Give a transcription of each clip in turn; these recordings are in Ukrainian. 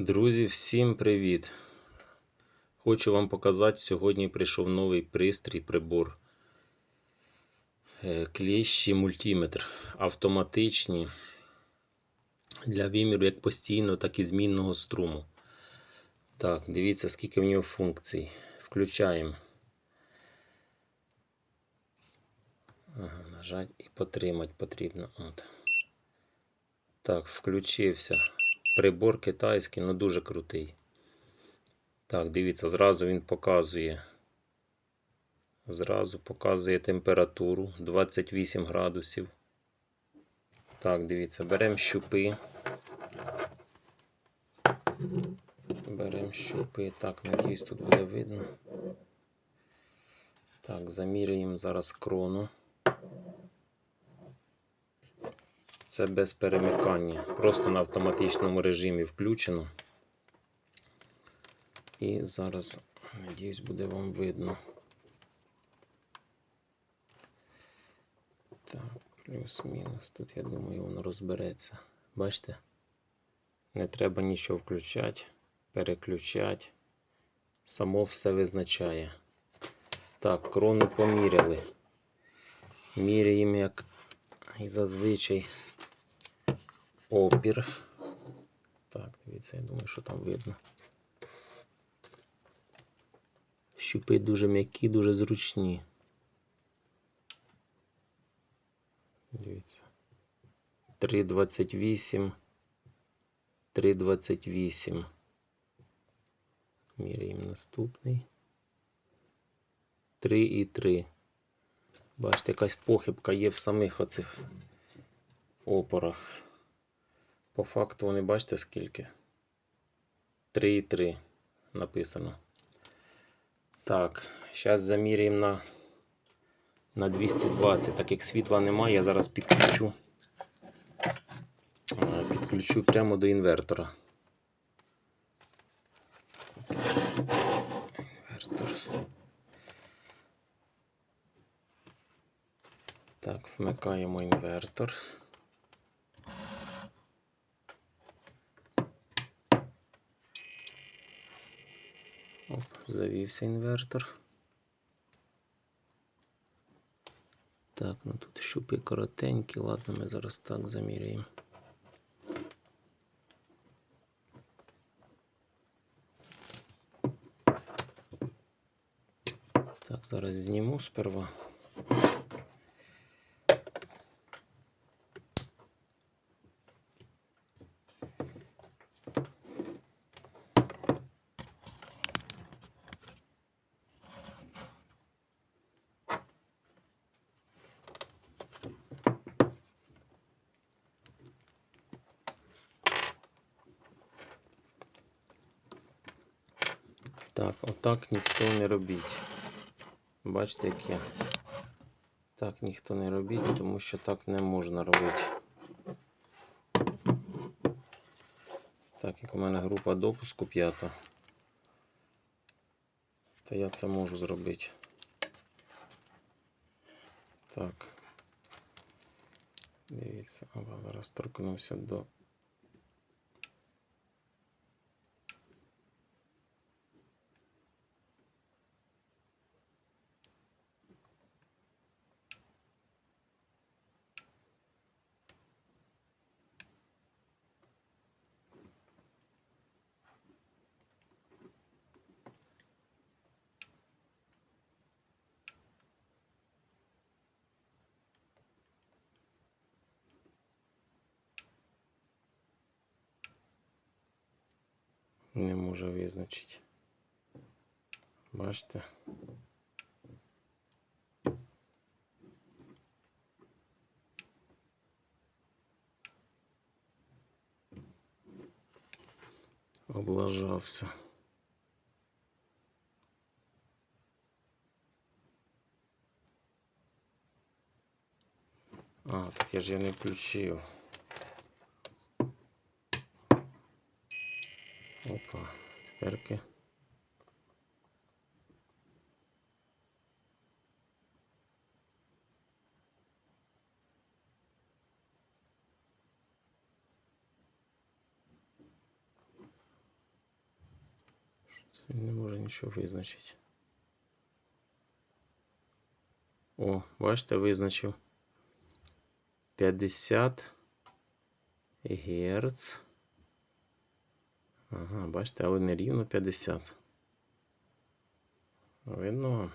Друзі, всім привіт! Хочу вам показати, сьогодні прийшов новий пристрій, прибор. Е, Кліщі мультиметр. Автоматичні для виміру як постійного, так і змінного струму. Так, дивіться, скільки в нього функцій. Включаємо. Ага, нажать і потримати потрібно. От. Так, включився. Прибор китайський, ну дуже крутий. Так, дивіться, зразу він показує. Зразу показує температуру 28 градусів. Так, дивіться, беремо щупи. Беремо щупи. Так, надіюсь, тут буде видно. Так, заміряємо зараз крону. Це без перемикання. Просто на автоматичному режимі включено. І зараз, надіюсь, буде вам видно. Так, плюс-мінус. Тут, я думаю, воно розбереться. Бачите? Не треба нічого включати, переключати. Само все визначає. Так, крону поміряли. Міряємо, як і зазвичай опір. Так, дивіться, я думаю, що там видно. Щупи дуже м'які, дуже зручні. Дивіться. 3,28. 3,28. Міряємо наступний. 3,3. Бачите, якась похибка є в самих оцих опорах. По факту вони бачите скільки? 3,3 написано. Так, зараз заміряємо на, на 220. Так як світла немає, я зараз підключу. Е, Підключу прямо до інвертора. Інвертор. Так, вмикаємо інвертор. Оп, завівся інвертор. Так, ну тут щупи коротенькі, ладно, ми зараз так заміряємо. Так, зараз зніму сперва. Так, отак ніхто не робіть. Бачите, як я. Так ніхто не робіть, тому що так не можна робити. Так як у мене група допуску п'ята, то я це можу зробити. Так. Дивіться, зараз торкнувся до. Не може визначити. Бачите? Облажався. А, так я ж я не включив. Опа, теперки. Не може нічого визначити. О, бачите, визначив 50 Герц. Ага, бачите, але не рівно 50. Видно?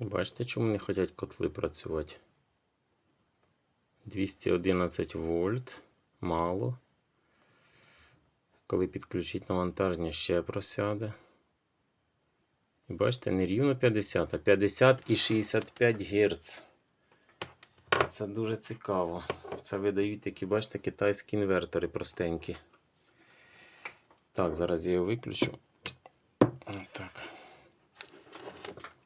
Бачите, чому не хочуть котли працювати? 211 вольт. Мало. Коли підключить навантаження, ще просяде. І бачите, не рівно 50, а 50 і 65 Гц. Це дуже цікаво. Це видають такі, бачите, китайські інвертори простенькі. Так, зараз я його виключу. Отак.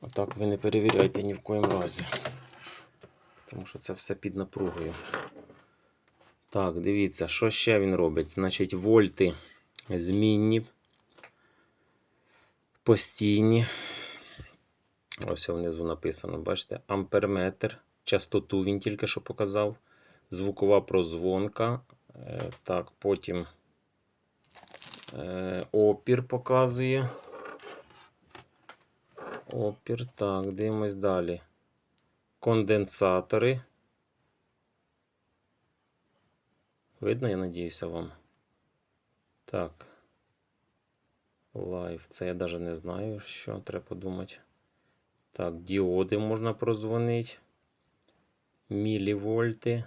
Отак ви не перевіряйте ні в коїм разі. Тому що це все під напругою. Так, дивіться, що ще він робить? Значить, вольти змінні, постійні. Ось внизу написано, бачите, амперметр. Частоту він тільки що показав. Звукова прозвонка. Е, Так, потім е, опір показує. Опір. Так, дивимось далі. Конденсатори. Видно, я надіюся вам. Так. Лайв. Це я навіть не знаю, що треба подумати. Так, діоди можна прозвонити. Мілівольти.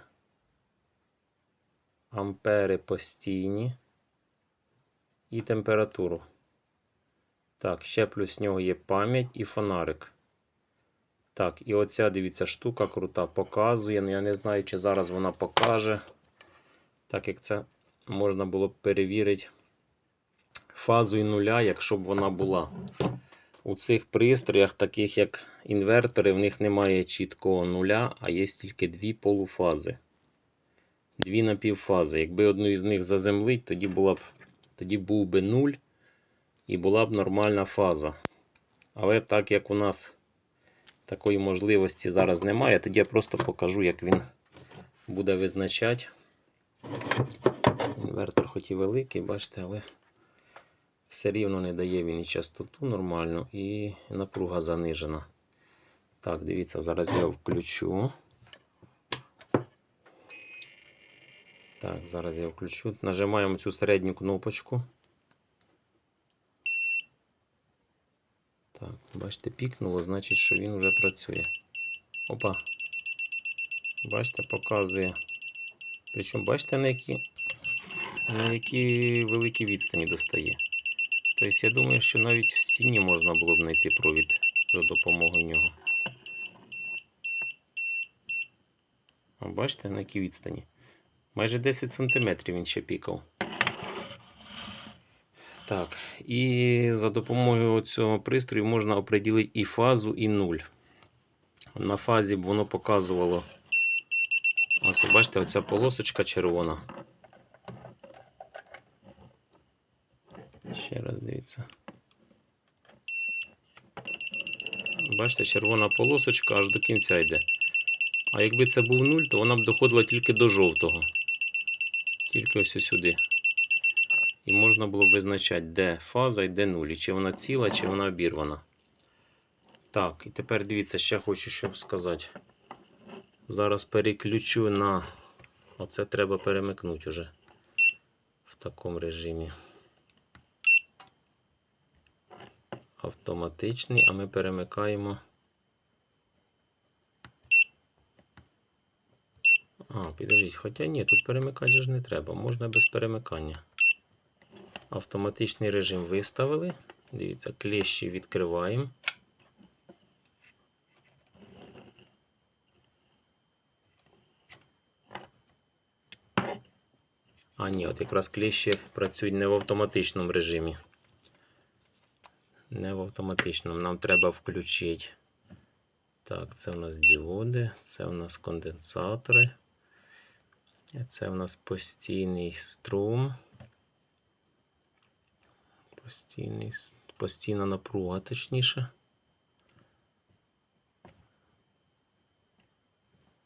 Ампери постійні. І температуру. Так, ще плюс нього є пам'ять і фонарик. Так, і оця, дивіться, штука крута показує. Ну, я не знаю, чи зараз вона покаже. Так як це можна було б перевірити фазою нуля, якщо б вона була. У цих пристроях, таких як інвертори, в них немає чіткого нуля, а є тільки дві полуфази. Дві напівфази. Якби одну із них заземлить, тоді, була б, тоді був би нуль і була б нормальна фаза. Але так як у нас такої можливості зараз немає, тоді я просто покажу, як він буде визначати. Інвертор хоч і великий, бачите, але все рівно не дає він і частоту нормальну, і напруга занижена. Так, дивіться, зараз я включу. Так, зараз я включу. Нажимаємо цю середню кнопочку. Так, бачите, пікнуло, значить, що він вже працює. Опа. Бачите, показує. Причому бачите, на які, на які великі відстані достає. Тобто, я думаю, що навіть в стіні можна було б знайти провід за допомогою нього. А бачите, на якій відстані? Майже 10 см він ще пікав. Так, і за допомогою цього пристрою можна оприділити і фазу, і нуль. На фазі б воно показувало. Ось, бачите, оця полосочка червона. Ще раз дивіться. Бачите, червона полосочка аж до кінця йде. А якби це був нуль, то вона б доходила тільки до жовтого. Тільки ось сюди. І можна було б визначати, де фаза і де нуль. Чи вона ціла, чи вона обірвана. Так, і тепер дивіться, ще хочу що сказати. Зараз переключу на. Оце треба перемикнути вже в такому режимі. Автоматичний, а ми перемикаємо. А, підождіть, хоча ні, тут перемикати ж не треба, можна без перемикання. Автоматичний режим виставили. Дивіться, клещі відкриваємо. А, ні, от якраз клещі працюють не в автоматичному режимі. Не в автоматичному. Нам треба включити. Так, це у нас діоди, це у нас конденсатори. Це у нас постійний струм. Постійний, постійна напруга, точніше.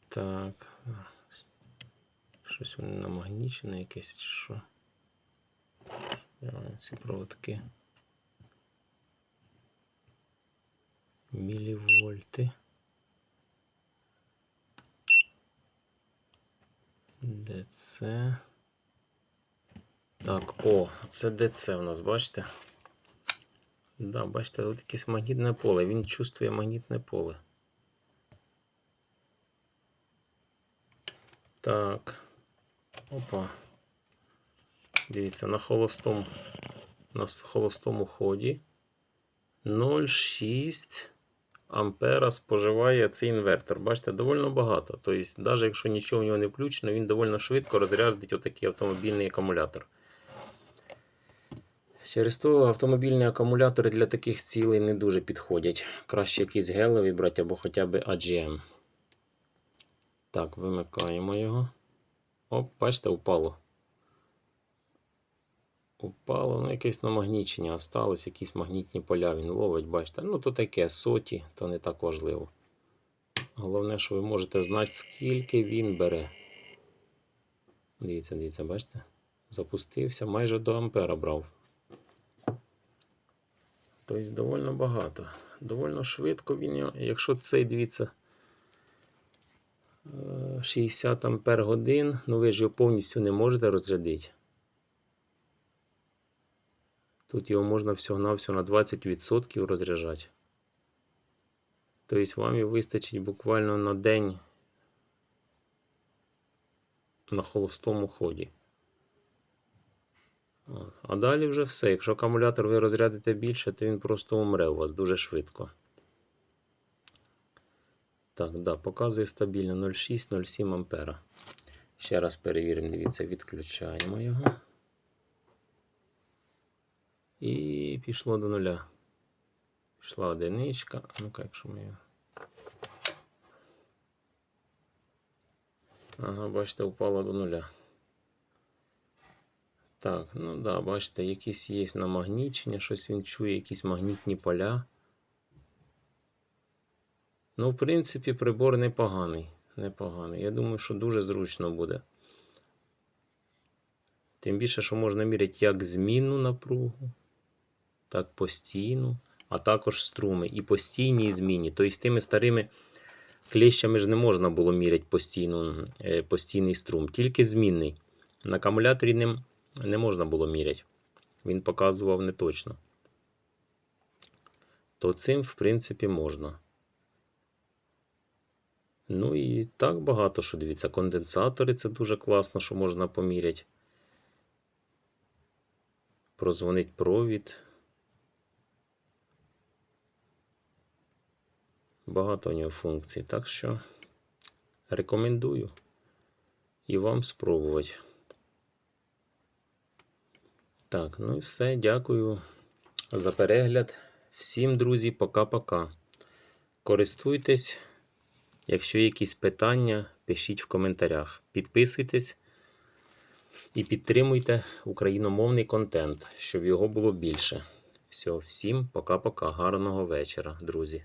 Так. Щось воно намагнічене якесь чи що. Ці проводки. Мілівольти. ДЦ. Так, о, це ДЦ у нас, бачите? Да, бачите, тут якесь магнітне поле. Він чувствує магнітне поле. Так. Опа. Дивіться, на холостому, на холостому ході 0,6 ампера споживає цей інвертор. Бачите, доволі багато. Тобто, навіть якщо нічого в нього не включено, він доволі швидко розрядить отакий автомобільний акумулятор. Через то автомобільні акумулятори для таких цілей не дуже підходять. Краще якийсь гелевий брати або хоча б AGM. Так, вимикаємо його. Оп, бачите, упало. Упало, ну якесь намагнічення осталось, якісь магнітні поля він ловить, бачите. Ну, то таке соті, то не так важливо. Головне, що ви можете знати, скільки він бере. Дивіться, дивіться, бачите? Запустився, майже до ампера брав. Тобто доволі багато. Довольно швидко він. Якщо цей, дивіться, е, 60 ампер годин, ну ви ж його повністю не можете розрядити. Тут його можна всього-навсього на 20% розряджати. Тобто вам його вистачить буквально на день на холостому ході. А далі вже все. Якщо акумулятор ви розрядите більше, то він просто умре у вас дуже швидко. Так, да, показує стабільно 0,6-0,7 ампера. Ще раз перевіримо, дивіться, відключаємо його. І пішло до нуля. Пішла одиничка. Ну-ка, якщо ми. Ага, бачите, упало до нуля. Так, ну да, бачите, якісь є намагнічення, щось він чує, якісь магнітні поля. Ну, в принципі, прибор непоганий. Непоганий. Я думаю, що дуже зручно буде. Тим більше, що можна міряти як змінну напругу, так постійну, а також струми. І постійні, і змінні. Тобто тими старими клещами ж не можна було міряти постійну, е, постійний струм, тільки змінний. На акумуляторі ним не можна було міряти. Він показував неточно. То цим, в принципі, можна. Ну і так багато що дивіться. Конденсатори це дуже класно, що можна поміряти. Прозвонить провід. Багато у нього функцій. Так що рекомендую і вам спробувати. Так, ну і все. Дякую за перегляд. Всім, друзі, пока-пока. Користуйтесь. Якщо є якісь питання, пишіть в коментарях. Підписуйтесь і підтримуйте україномовний контент, щоб його було більше. Все, всім пока-пока. Гарного вечора, друзі.